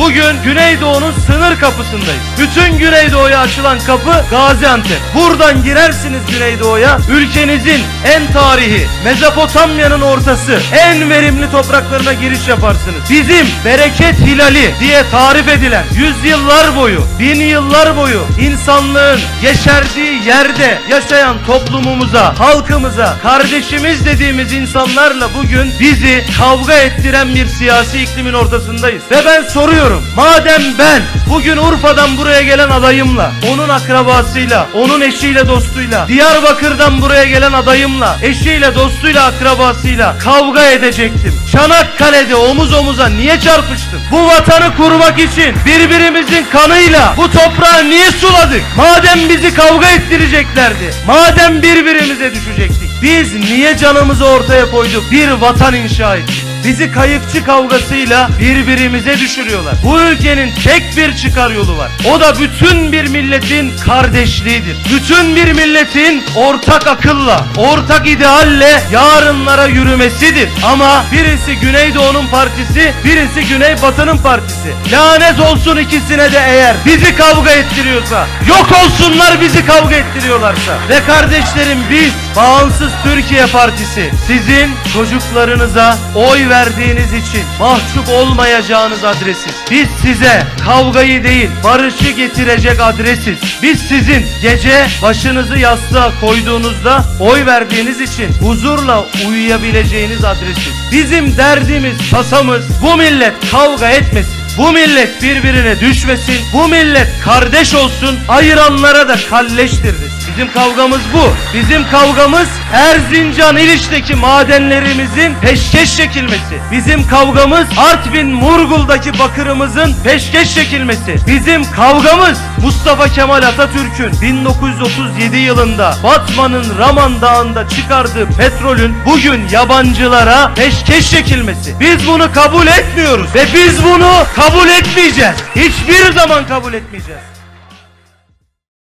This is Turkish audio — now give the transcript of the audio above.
Bugün Güneydoğu'nun sınır kapısındayız. Bütün Güneydoğu'ya açılan kapı Gaziantep. Buradan girersiniz Güneydoğu'ya. Ülkenizin en tarihi, Mezopotamya'nın ortası, en verimli topraklarına giriş yaparsınız. Bizim bereket hilali diye tarif edilen yüzyıllar boyu, bin yıllar boyu insanlığın yeşerdiği yerde yaşayan toplumumuza, halkımıza, kardeşimiz dediğimiz insanlarla bugün bizi kavga ettiren bir siyasi iklimin ortasındayız. Ve ben soruyorum, madem ben bugün Urfa'dan buraya gelen adayımla, onun akrabasıyla, onun eşiyle, dostuyla, Diyarbakır'dan buraya gelen adayımla, eşiyle, dostuyla, akrabasıyla kavga edecektim. Çanakkale'de omuz omuza niye çarpıştım? Bu vatanı kurmak için birbirimizin kanıyla bu toprağı niye suladık? Madem bizi kavga ettireceklerdi, madem birbirimize düşecektik, biz niye canımızı ortaya koyduk? Bir vatan inşa ettik. Bizi kayıkçı kavgasıyla birbirimize düşürüyorlar. Bu ülkenin tek bir çıkar yolu var. O da bütün bir milletin kardeşliğidir. Bütün bir milletin ortak akılla, ortak idealle yarınlara yürümesidir. Ama birisi Güneydoğu'nun partisi, birisi Güneybatı'nın partisi. Lanet olsun ikisine de eğer bizi kavga ettiriyorsa, yok olsunlar bizi kavga ettiriyorlarsa. Ve kardeşlerim biz Bağımsız Türkiye Partisi sizin çocuklarınıza oy verdiğiniz için mahcup olmayacağınız adresiz. Biz size kavgayı değil barışı getirecek adresiz. Biz sizin gece başınızı yastığa koyduğunuzda oy verdiğiniz için huzurla uyuyabileceğiniz adresiz. Bizim derdimiz, tasamız bu millet kavga etmesin. Bu millet birbirine düşmesin. Bu millet kardeş olsun. Ayıranlara da kalleştir. Bizim kavgamız bu. Bizim kavgamız Erzincan İliç'teki madenlerimizin peşkeş çekilmesi. Bizim kavgamız Artvin Murgul'daki bakırımızın peşkeş çekilmesi. Bizim kavgamız Mustafa Kemal Atatürk'ün 1937 yılında Batman'ın Raman Dağı'nda çıkardığı petrolün bugün yabancılara peşkeş çekilmesi. Biz bunu kabul etmiyoruz ve biz bunu kabul etmeyeceğiz. Hiçbir zaman kabul etmeyeceğiz.